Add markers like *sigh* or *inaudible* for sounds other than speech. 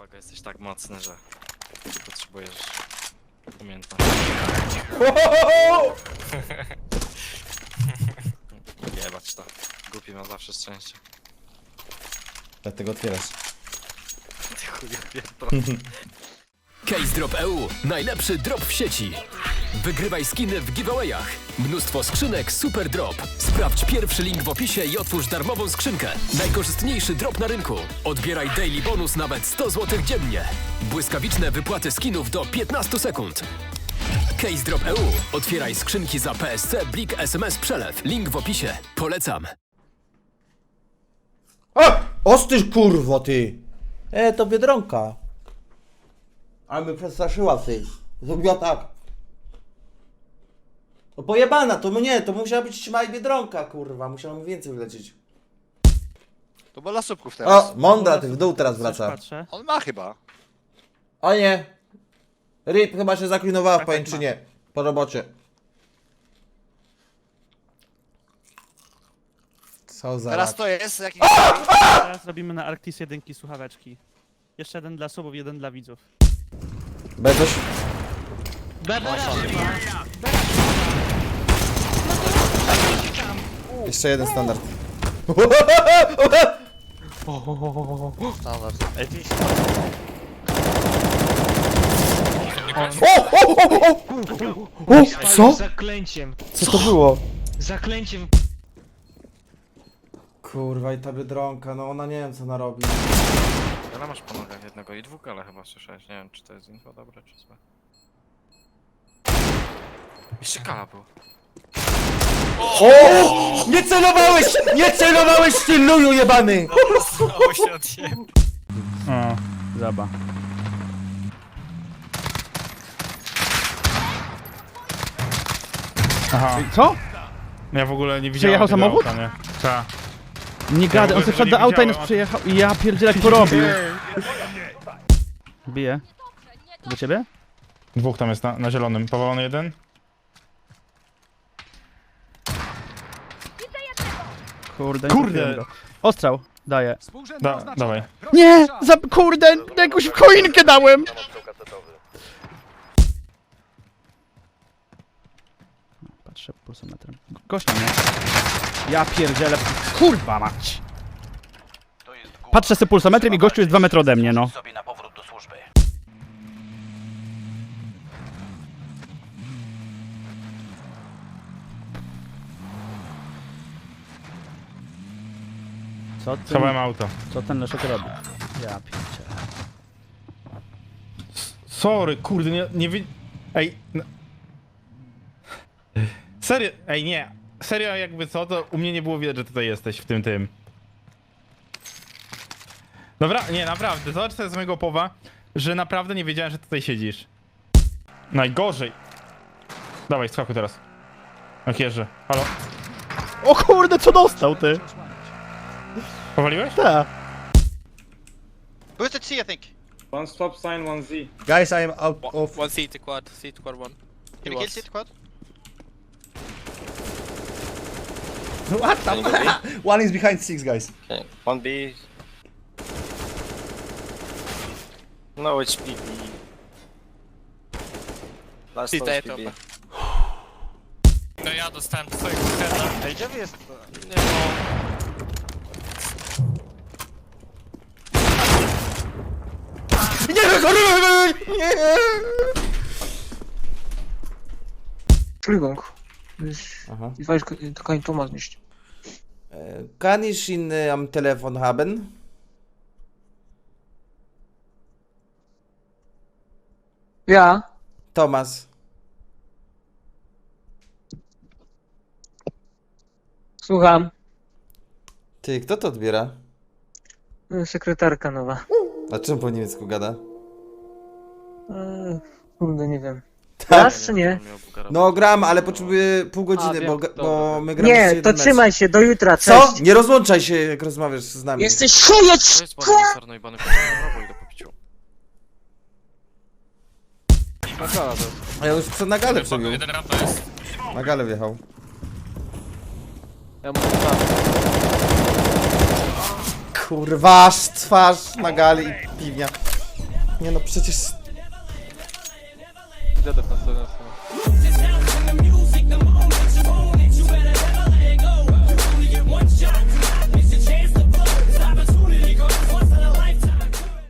Fago, jesteś tak mocny, że potrzebujesz umiejętności. *laughs* Jebać to. Głupi ma zawsze szczęście. Dlatego otwierasz. Ty chuju pierdolę. *laughs* Case Drop EU. Najlepszy drop w sieci. Wygrywaj skiny w giveawayach. Mnóstwo skrzynek Super Drop. Sprawdź pierwszy link w opisie i otwórz darmową skrzynkę. Najkorzystniejszy drop na rynku. Odbieraj daily bonus nawet 100 zł dziennie. Błyskawiczne wypłaty skinów do 15 sekund. Case Drop EU. Otwieraj skrzynki za PSC, Blik, SMS, Przelew. Link w opisie. Polecam. A! Ostyż kurwo ty! E, to Biedronka. Ale mnie przestraszyła ty. Zrobiła tak. No pojebana, to mnie, to musiała być mała Biedronka, kurwa. Musiała mi więcej wlecieć. To bo dla słupków teraz. O, mądra ty, w dół teraz wraca. Patrzę. On ma chyba. O nie! Rip chyba się zaklinowała w Tak, tak, pajęczynie. Po robocie. Co za Teraz rak. to jest jakiś... Teraz robimy na Arctis jedynki słuchaweczki. Jeszcze jeden dla subów, jeden dla widzów. Bez coś? Jeszcze jeden standard. Standard. O, o, o, o! O, co? Zaklęciem, Co to było? zaklęciem. Kurwa i ta biedronka, no ona nie wiem co ona robi. Ale masz po nogach jednego i dwóch, ale chyba słyszałeś. Nie wiem, czy to jest info dobre, czy złe. Jeszcze kala był. O! Nie celowałeś! Nie celowałeś ty luju jebany! Się. O, zaba. Aha. Co? Ja w ogóle nie widziałem Przejechał tego samochód? Auta, nie? Ta. Nie gadaj, on ogóle sobie wszedł tego do nie auta i nas widziałem, przejechał. I ja pierdzielę jak porobił. Bije. Do ciebie? Dwóch tam jest na, na zielonym. Powalony jeden. Kurde. Kurde. trafiłem go. Ostrzał. Daję. Da, dawaj. Nie! Za, kurde! Jakąś choinkę dałem! Patrzę pulsometrem. Gościa nie. Ja pierdzielę. Kurwa mać! Patrzę sobie pulsometrem i gościu jest 2 metry ode mnie, no. Co, ty, Schowałem auto. co ten Leszek robi? Ja pierdzielę. Sorry, kurde, nie, nie wi... Ej. No. Serio, ej nie. Serio jakby co, to u mnie nie było widać, że tutaj jesteś w tym tym. Dobra, nie, naprawdę, zobacz sobie z mojego powa, że naprawdę nie wiedziałem, że tutaj siedzisz. Najgorzej. Dawaj, skakuj teraz. Jak jeżdżę. Halo? O kurde, co dostał ty? Powaliłeś? Ta. Boosted C, I think. One stop sign, one Z. Guys, I am out of... One C to quad, C to quad one. Can you kill C quad? *laughs* What the *laughs* One is behind six, guys. Okay. One B. No HP B. Last C one daje HP B. *sighs* No ja dostałem twojego heada. Ej, gdzie wy jest? Nie no. Nie! Entschuldigung. Aha. Ich weiß kein Thomas nicht. Äh, Kann ich ihn äh, am Telefon haben? Ja, Thomas. słucham. Ty, kto to odbiera? E, Sekretarka nowa. A czym po niemiecku gada? E, Kurde, nie wiem. Tak. Grasz czy nie? No gram, ale potrzebuję pół godziny, A, bo, bo my gramy Nie, to jeden trzymaj się, do jutra, Co? cześć. Nie rozłączaj się, jak rozmawiasz z nami. Jesteś chujec! To jest bany sarno i bany prawo idę po piciu. A ja już przed na galę przebił. Jeden rampa jest. Na galę wjechał. Ja. Kurwa, aż twarz na gali i piwnia. Nie no, przecież Где дохнуть?